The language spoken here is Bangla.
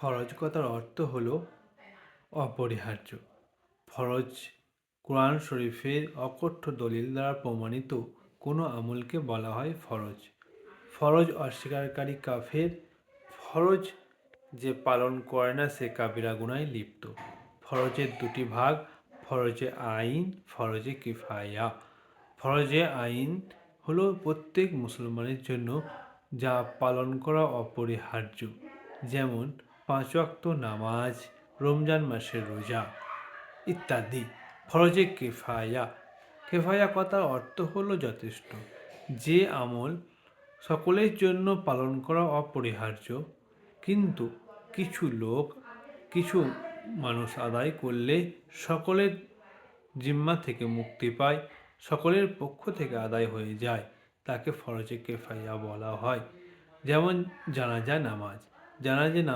ফরজ কথার অর্থ হলো অপরিহার্য। ফরজ কোরআন শরীফের অকঠ্য দলিল দ্বারা প্রমাণিত কোনো আমলকে বলা হয় ফরজ। ফরজ অস্বীকারী কাফের ফরজ যে পালন করে না, সে কাবিরা গুনায় লিপ্ত। ফরজের দুটি ভাগ, ফরজে আইন, ফরজে কিফায়া। ফরজে আইন হলো প্রত্যেক মুসলমানের জন্য যা পালন করা অপরিহার্য। যেমন পাঁচ ওয়াক্ত নামাজ, রমজান মাসের রোজা ইত্যাদি। ফরজে কেফায়া। কেফায়া কথার অর্থ হলো যথেষ্ট। যে আমল সকলের জন্য পালন করা অপরিহার্য, কিন্তু কিছু লোক, কিছু মানুষ আদায় করলে সকলের জিম্মা থেকে মুক্তি পায়, সকলের পক্ষ থেকে আদায় হয়ে যায়, তাকে ফরজে কেফাইয়া বলা হয়। যেমন জানাজা নামাজ। জানাজা নামাজ